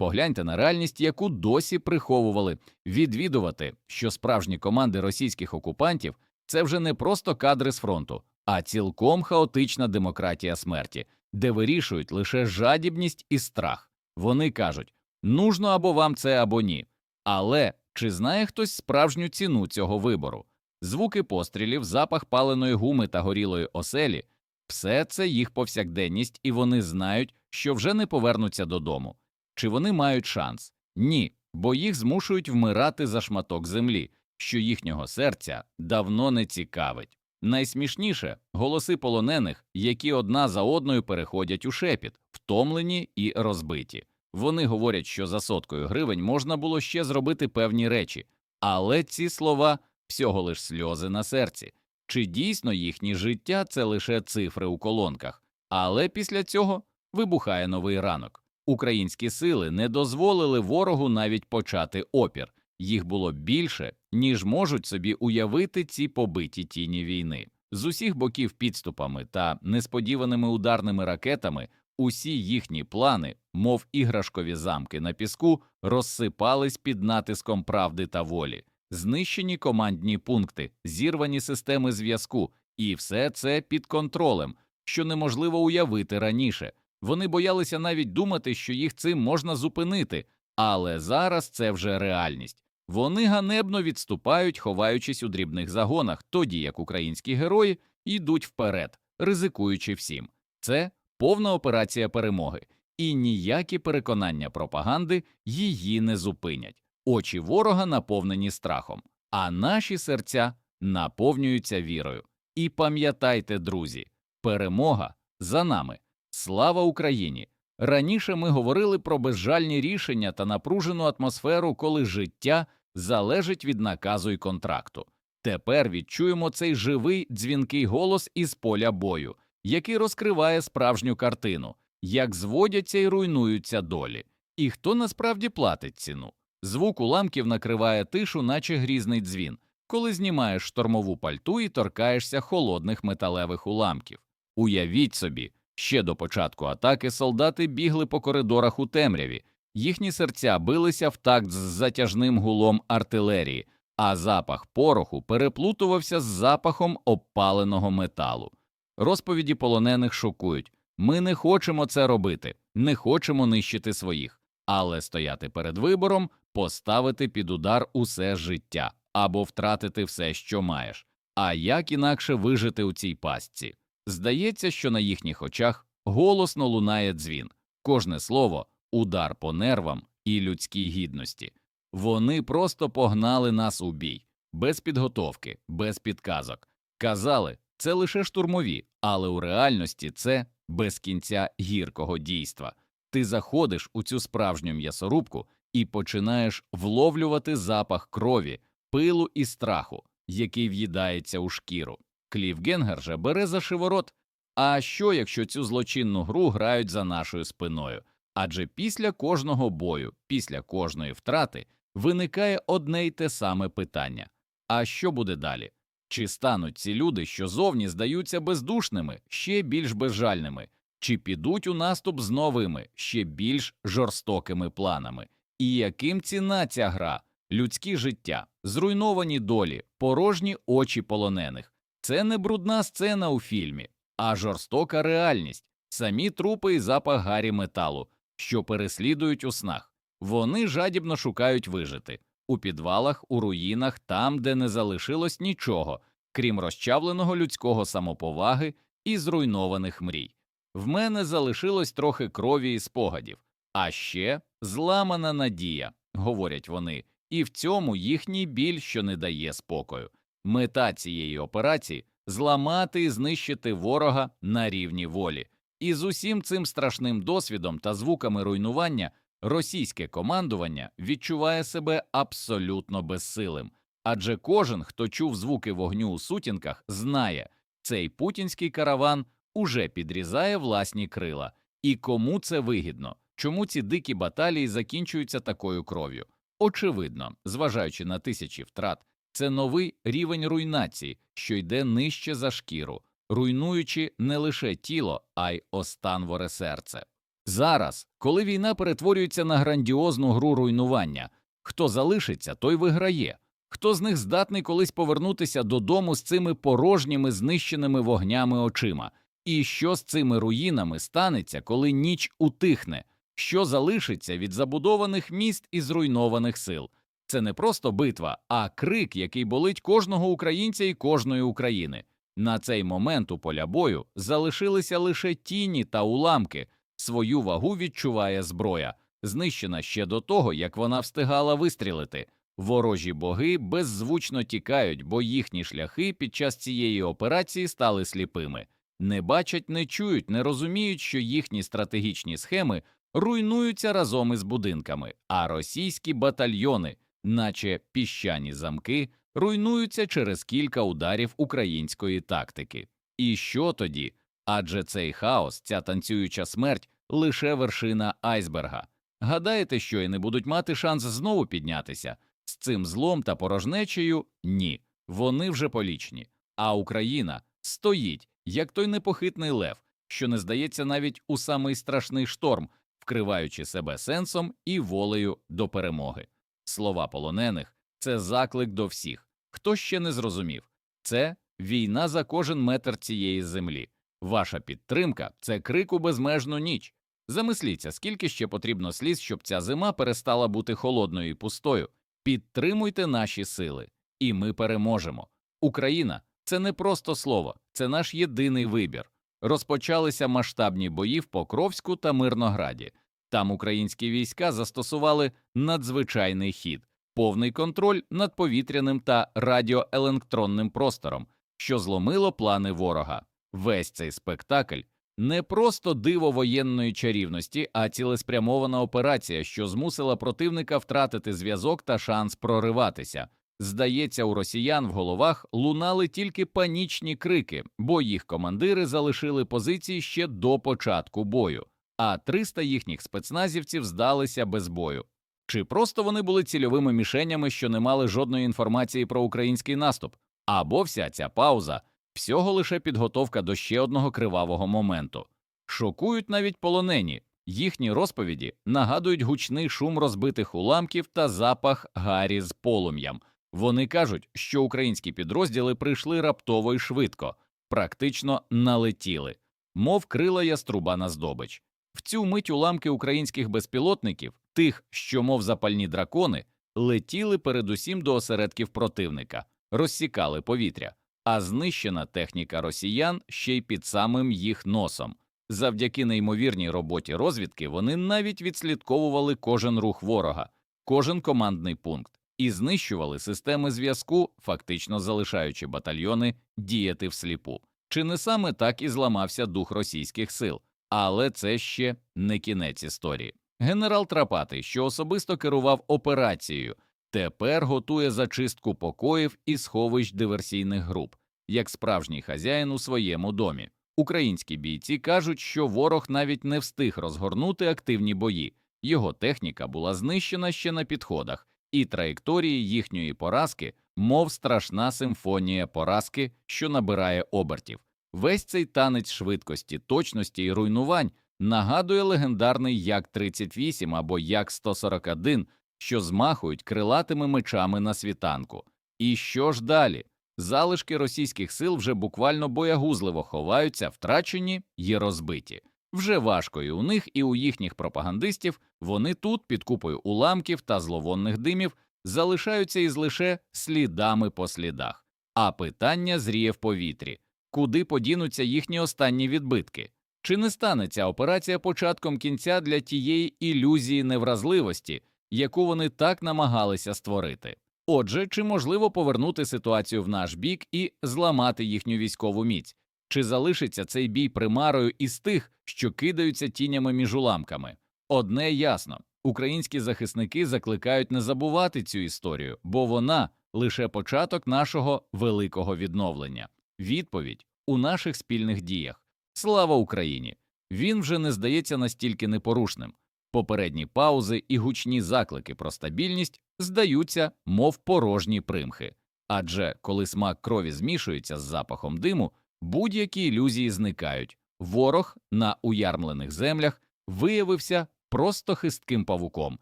Погляньте на реальність, яку досі приховували відвідувати, що справжні команди російських окупантів це вже не просто кадри з фронту, а цілком хаотична демократія смерті, де вирішують лише жадібність і страх. Вони кажуть нужно або вам це, або ні. Але чи знає хтось справжню ціну цього вибору? Звуки пострілів, запах паленої гуми та горілої оселі все це їх повсякденність, і вони знають, що вже не повернуться додому. Чи вони мають шанс? Ні, бо їх змушують вмирати за шматок землі, що їхнього серця давно не цікавить. Найсмішніше голоси полонених, які одна за одною переходять у шепіт, втомлені і розбиті. Вони говорять, що за соткою гривень можна було ще зробити певні речі, але ці слова всього лиш сльози на серці. Чи дійсно їхнє життя це лише цифри у колонках? Але після цього вибухає новий ранок. Українські сили не дозволили ворогу навіть почати опір. Їх було більше, ніж можуть собі уявити ці побиті тіні війни. З усіх боків підступами та несподіваними ударними ракетами усі їхні плани, мов іграшкові замки на піску, розсипались під натиском правди та волі, знищені командні пункти, зірвані системи зв'язку, і все це під контролем, що неможливо уявити раніше. Вони боялися навіть думати, що їх цим можна зупинити, але зараз це вже реальність. Вони ганебно відступають, ховаючись у дрібних загонах, тоді як українські герої йдуть вперед, ризикуючи всім. Це повна операція перемоги, і ніякі переконання пропаганди її не зупинять. Очі ворога наповнені страхом, а наші серця наповнюються вірою. І пам'ятайте, друзі, перемога за нами. Слава Україні! Раніше ми говорили про безжальні рішення та напружену атмосферу, коли життя залежить від наказу і контракту. Тепер відчуємо цей живий дзвінкий голос із поля бою, який розкриває справжню картину, як зводяться і руйнуються долі, і хто насправді платить ціну. Звук уламків накриває тишу, наче грізний дзвін, коли знімаєш штормову пальту і торкаєшся холодних металевих уламків. Уявіть собі, ще до початку атаки солдати бігли по коридорах у темряві, їхні серця билися в такт з затяжним гулом артилерії, а запах пороху переплутувався з запахом обпаленого металу. Розповіді полонених шокують ми не хочемо це робити, не хочемо нищити своїх, але стояти перед вибором, поставити під удар усе життя або втратити все, що маєш. А як інакше вижити у цій пастці? Здається, що на їхніх очах голосно лунає дзвін, кожне слово удар по нервам і людській гідності. Вони просто погнали нас у бій, без підготовки, без підказок. Казали, це лише штурмові, але у реальності це без кінця гіркого дійства. Ти заходиш у цю справжню м'ясорубку і починаєш вловлювати запах крові, пилу і страху, який в'їдається у шкіру. Клів Генгер же бере за шиворот. А що, якщо цю злочинну гру грають за нашою спиною? Адже після кожного бою, після кожної втрати виникає одне й те саме питання: а що буде далі? Чи стануть ці люди, що зовні здаються бездушними, ще більш безжальними, чи підуть у наступ з новими, ще більш жорстокими планами? І яким ціна ця гра? Людські життя, зруйновані долі, порожні очі полонених. Це не брудна сцена у фільмі, а жорстока реальність, самі трупи і запах гарі металу, що переслідують у снах. Вони жадібно шукають вижити у підвалах, у руїнах, там, де не залишилось нічого, крім розчавленого людського самоповаги і зруйнованих мрій. В мене залишилось трохи крові і спогадів, а ще зламана надія, говорять вони, і в цьому їхній біль, що не дає спокою. Мета цієї операції зламати і знищити ворога на рівні волі. І з усім цим страшним досвідом та звуками руйнування російське командування відчуває себе абсолютно безсилим, адже кожен, хто чув звуки вогню у сутінках, знає, цей путінський караван уже підрізає власні крила. І кому це вигідно? Чому ці дикі баталії закінчуються такою кров'ю? Очевидно, зважаючи на тисячі втрат, це новий рівень руйнації, що йде нижче за шкіру, руйнуючи не лише тіло, а й останворе серце. Зараз, коли війна перетворюється на грандіозну гру руйнування, хто залишиться, той виграє. Хто з них здатний колись повернутися додому з цими порожніми знищеними вогнями очима? І що з цими руїнами станеться, коли ніч утихне? Що залишиться від забудованих міст і зруйнованих сил? Це не просто битва, а крик, який болить кожного українця і кожної України. На цей момент у поля бою залишилися лише тіні та уламки. Свою вагу відчуває зброя, знищена ще до того, як вона встигала вистрілити. Ворожі боги беззвучно тікають, бо їхні шляхи під час цієї операції стали сліпими. Не бачать, не чують, не розуміють, що їхні стратегічні схеми руйнуються разом із будинками, а російські батальйони, наче піщані замки, руйнуються через кілька ударів української тактики. І що тоді? Адже цей хаос, ця танцююча смерть лише вершина айсберга. Гадаєте, що і не будуть мати шанс знову піднятися? З цим злом та порожнечею ні, вони вже полічні. А Україна стоїть, як той непохитний лев, що не здається навіть у самий страшний шторм, вкриваючи себе сенсом і волею до перемоги. Слова полонених це заклик до всіх. Хто ще не зрозумів, це війна за кожен метр цієї землі. Ваша підтримка це крик у безмежну ніч. Замисліться, скільки ще потрібно сліз, щоб ця зима перестала бути холодною і пустою. Підтримуйте наші сили, і ми переможемо. Україна це не просто слово, це наш єдиний вибір. Розпочалися масштабні бої в Покровську та Мирнограді. Там українські війська застосували надзвичайний хід, повний контроль над повітряним та радіоелектронним простором, що зломило плани ворога. Весь цей спектакль не просто диво воєнної чарівності, а цілеспрямована операція, що змусила противника втратити зв'язок та шанс прориватися. Здається, у росіян в головах лунали тільки панічні крики, бо їх командири залишили позиції ще до початку бою, а 300 їхніх спецназівців здалися без бою. Чи просто вони були цільовими мішенями, що не мали жодної інформації про український наступ, або вся ця пауза всього лише підготовка до ще одного кривавого моменту. Шокують навіть полонені, їхні розповіді нагадують гучний шум розбитих уламків та запах гарі з полум'ям. Вони кажуть, що українські підрозділи прийшли раптово і швидко, практично налетіли, мов крила яструба на здобич. В цю мить уламки українських безпілотників, тих, що, мов запальні дракони, летіли передусім до осередків противника, розсікали повітря, а знищена техніка росіян ще й під самим їх носом. Завдяки неймовірній роботі розвідки вони навіть відслідковували кожен рух ворога, кожен командний пункт і знищували системи зв'язку, фактично залишаючи батальйони діяти всліпу. Чи не саме так і зламався дух російських сил? Але це ще не кінець історії. Генерал Трапатий, що особисто керував операцією, тепер готує зачистку покоїв і сховищ диверсійних груп, як справжній хазяїн у своєму домі. Українські бійці кажуть, що ворог навіть не встиг розгорнути активні бої, його техніка була знищена ще на підходах, і траєкторії їхньої поразки, мов страшна симфонія поразки, що набирає обертів. Весь цей танець швидкості, точності і руйнувань нагадує легендарний як 38 або як 141, що змахують крилатими мечами на світанку. І що ж далі? Залишки російських сил вже буквально боягузливо ховаються, втрачені й розбиті. Вже важко і у них, і у їхніх пропагандистів вони тут, під купою уламків та зловонних димів, залишаються із лише слідами по слідах. А питання зріє в повітрі куди подінуться їхні останні відбитки? Чи не стане ця операція початком кінця для тієї ілюзії невразливості, яку вони так намагалися створити? Отже, чи можливо повернути ситуацію в наш бік і зламати їхню військову міць? Чи залишиться цей бій примарою із тих, що кидаються тінями між уламками? Одне ясно українські захисники закликають не забувати цю історію, бо вона лише початок нашого великого відновлення. Відповідь у наших спільних діях. Слава Україні! Він вже не здається настільки непорушним. Попередні паузи і гучні заклики про стабільність здаються, мов порожні примхи. Адже коли смак крові змішується з запахом диму, будь-які ілюзії зникають. Ворог на уярмлених землях виявився просто хистким павуком,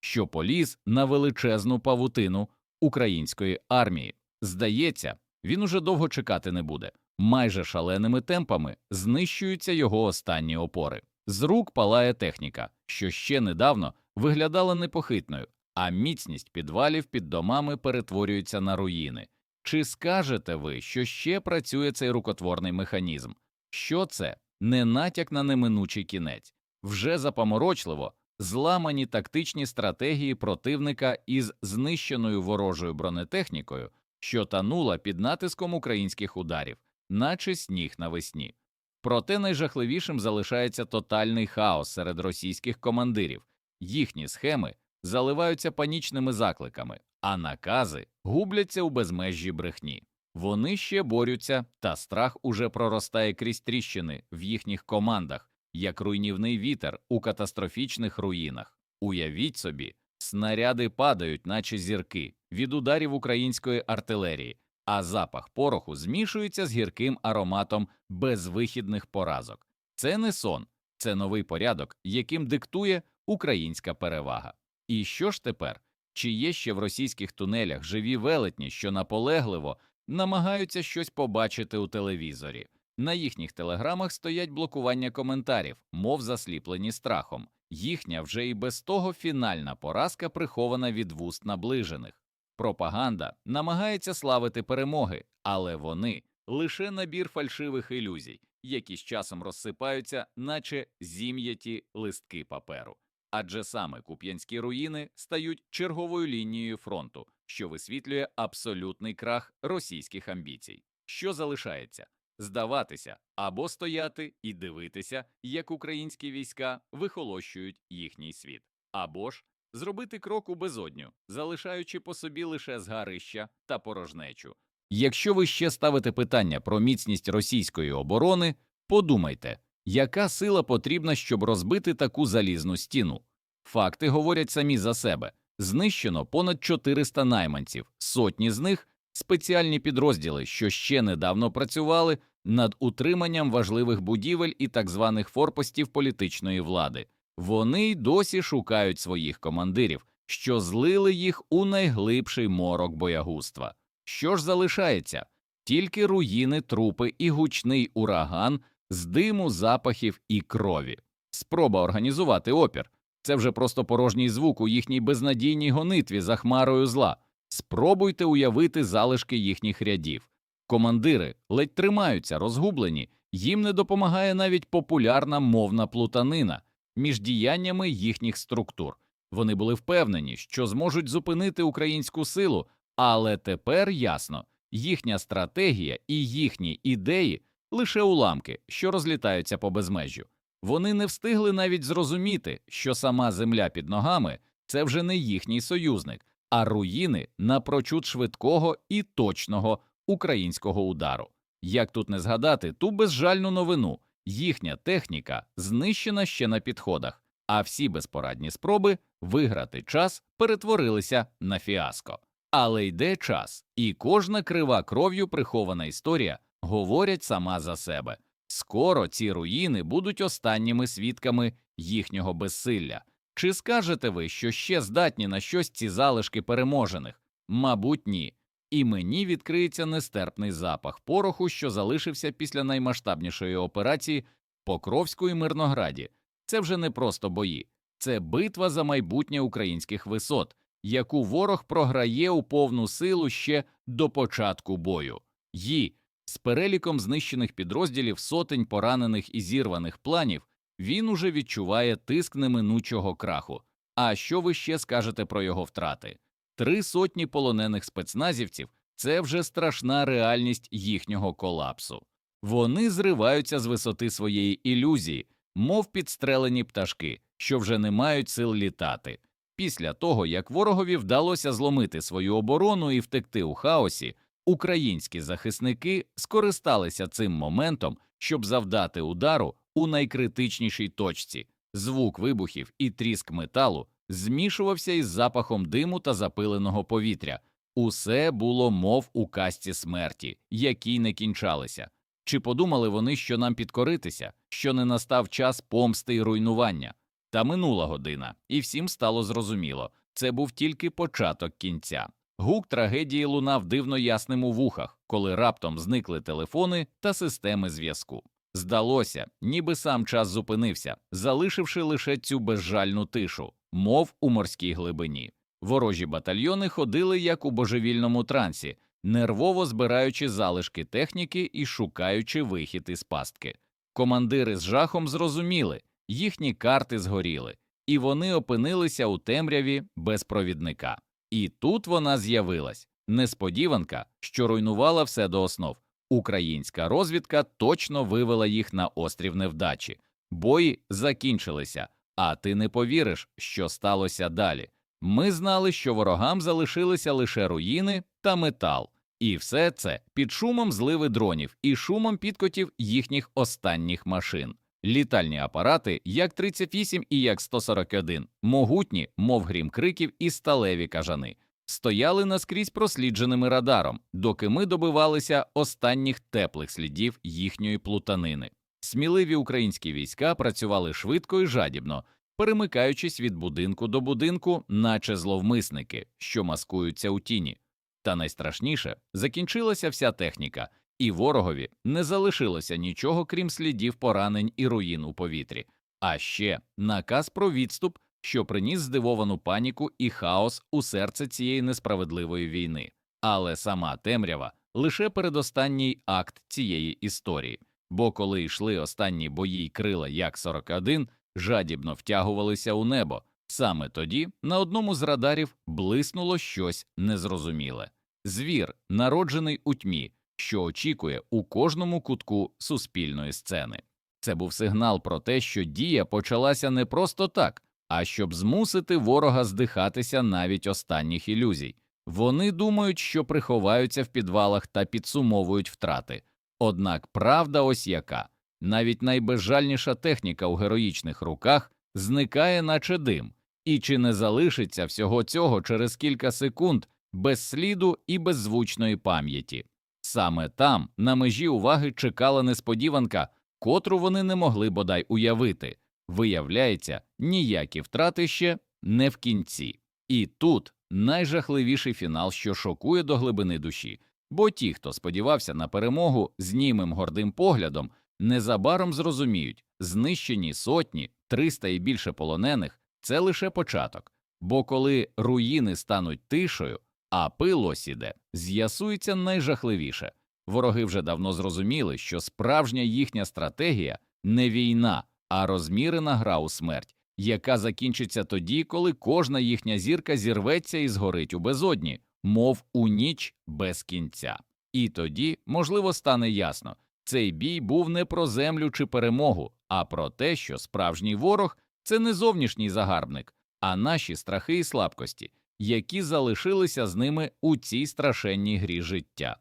що поліз на величезну павутину української армії. Здається, він уже довго чекати не буде. Майже шаленими темпами знищуються його останні опори. З рук палає техніка, що ще недавно виглядала непохитною, а міцність підвалів під домами перетворюється на руїни. Чи скажете ви, що ще працює цей рукотворний механізм? Що це? Не натяк на неминучий кінець, вже запаморочливо зламані тактичні стратегії противника із знищеною ворожою бронетехнікою, що танула під натиском українських ударів, наче сніг навесні. Проте найжахливішим залишається тотальний хаос серед російських командирів, їхні схеми заливаються панічними закликами, а накази губляться у безмежжі брехні. Вони ще борються, та страх уже проростає крізь тріщини в їхніх командах, як руйнівний вітер у катастрофічних руїнах. Уявіть собі, снаряди падають, наче зірки, від ударів української артилерії, а запах пороху змішується з гірким ароматом безвихідних поразок. Це не сон, це новий порядок, яким диктує українська перевага. І що ж тепер? Чи є ще в російських тунелях живі велетні, що наполегливо намагаються щось побачити у телевізорі? На їхніх телеграмах стоять блокування коментарів, мов засліплені страхом. Їхня вже і без того фінальна поразка прихована від вуст наближених. Пропаганда намагається славити перемоги, але вони лише набір фальшивих ілюзій, які з часом розсипаються, наче зім'яті листки паперу. Адже саме куп'янські руїни стають черговою лінією фронту, що висвітлює абсолютний крах російських амбіцій. Що залишається? Здаватися або стояти і дивитися, як українські війська вихолощують їхній світ, або ж зробити крок у безодню, залишаючи по собі лише згарища та порожнечу. Якщо ви ще ставите питання про міцність російської оборони, подумайте, яка сила потрібна, щоб розбити таку залізну стіну. Факти говорять самі за себе знищено понад 400 найманців, сотні з них спеціальні підрозділи, що ще недавно працювали над утриманням важливих будівель і так званих форпостів політичної влади. Вони й досі шукають своїх командирів, що злили їх у найглибший морок боягузтва. Що ж залишається? Тільки руїни, трупи і гучний ураган з диму, запахів і крові. Спроба організувати опір це вже просто порожній звук у їхній безнадійній гонитві за хмарою зла. Спробуйте уявити залишки їхніх рядів. Командири ледь тримаються, розгублені, їм не допомагає навіть популярна мовна плутанина між діяннями їхніх структур. Вони були впевнені, що зможуть зупинити українську силу, але тепер ясно, їхня стратегія і їхні ідеї лише уламки, що розлітаються по безмежжю. Вони не встигли навіть зрозуміти, що сама земля під ногами це вже не їхній союзник, а руїни напрочуд швидкого і точного українського удару. Як тут не згадати ту безжальну новину, їхня техніка знищена ще на підходах, а всі безпорадні спроби виграти час перетворилися на фіаско. Але йде час, і кожна крива кров'ю прихована історія говорять сама за себе. Скоро ці руїни будуть останніми свідками їхнього безсилля. Чи скажете ви, що ще здатні на щось ці залишки переможених? Мабуть, ні. І мені відкриється нестерпний запах пороху, що залишився після наймасштабнішої операції Покровську і Мирнограді. Це вже не просто бої, це битва за майбутнє українських висот, яку ворог програє у повну силу ще до початку бою. Ї з переліком знищених підрозділів сотень поранених і зірваних планів він уже відчуває тиск неминучого краху. А що ви ще скажете про його втрати? Три сотні полонених спецназівців це вже страшна реальність їхнього колапсу. Вони зриваються з висоти своєї ілюзії, мов підстрелені пташки, що вже не мають сил літати. Після того, як ворогові вдалося зломити свою оборону і втекти у хаосі, українські захисники скористалися цим моментом, щоб завдати удару у найкритичнішій точці. Звук вибухів і тріск металу змішувався із запахом диму та запиленого повітря. Усе було мов у касті смерті, які не кінчалися. Чи подумали вони, що нам підкоритися, що не настав час помсти й руйнування? Та минула година, і всім стало зрозуміло це був тільки початок кінця. Гук трагедії лунав дивно ясним у вухах, коли раптом зникли телефони та системи зв'язку. Здалося, ніби сам час зупинився, залишивши лише цю безжальну тишу, мов у морській глибині. Ворожі батальйони ходили як у божевільному трансі, нервово збираючи залишки техніки і шукаючи вихід із пастки. Командири з жахом зрозуміли, їхні карти згоріли, і вони опинилися у темряві без провідника. І тут вона з'явилась несподіванка, що руйнувала все до основ. Українська розвідка точно вивела їх на острів невдачі. Бої закінчилися, а ти не повіриш, що сталося далі. Ми знали, що ворогам залишилися лише руїни та метал, і все це під шумом зливи дронів і шумом підкотів їхніх останніх машин. Літальні апарати, як 38 і як 141, могутні, мов грім криків і сталеві кажани, стояли наскрізь прослідженими радаром, доки ми добивалися останніх теплих слідів їхньої плутанини. Сміливі українські війська працювали швидко і жадібно, перемикаючись від будинку до будинку, наче зловмисники, що маскуються у тіні. Та найстрашніше закінчилася вся техніка, і ворогові не залишилося нічого, крім слідів поранень і руїн у повітрі, а ще наказ про відступ, що приніс здивовану паніку і хаос у серце цієї несправедливої війни. Але сама темрява лише передостанній акт цієї історії. Бо коли йшли останні бої крила як 41, жадібно втягувалися у небо. Саме тоді на одному з радарів блиснуло щось незрозуміле звір, народжений у тьмі, що очікує у кожному кутку суспільної сцени. Це був сигнал про те, що дія почалася не просто так, а щоб змусити ворога здихатися навіть останніх ілюзій. Вони думають, що приховаються в підвалах та підсумовують втрати. Однак правда ось яка навіть найбезжальніша техніка у героїчних руках зникає, наче дим, і чи не залишиться всього цього через кілька секунд без сліду і беззвучної пам'яті. Саме там, на межі уваги, чекала несподіванка, котру вони не могли бодай уявити. Виявляється, ніякі втрати ще не в кінці. І тут найжахливіший фінал, що шокує до глибини душі, бо ті, хто сподівався на перемогу з німим гордим поглядом, незабаром зрозуміють, знищені сотні, триста і більше полонених це лише початок. Бо коли руїни стануть тишою, а пил осіде, з'ясується найжахливіше. Вороги вже давно зрозуміли, що справжня їхня стратегія не війна, а розмірена гра у смерть, яка закінчиться тоді, коли кожна їхня зірка зірветься і згорить у безодні, мов у ніч без кінця. І тоді, можливо, стане ясно, цей бій був не про землю чи перемогу, а про те, що справжній ворог це не зовнішній загарбник, а наші страхи і слабкості, які залишилися з ними у цій страшенній грі життя.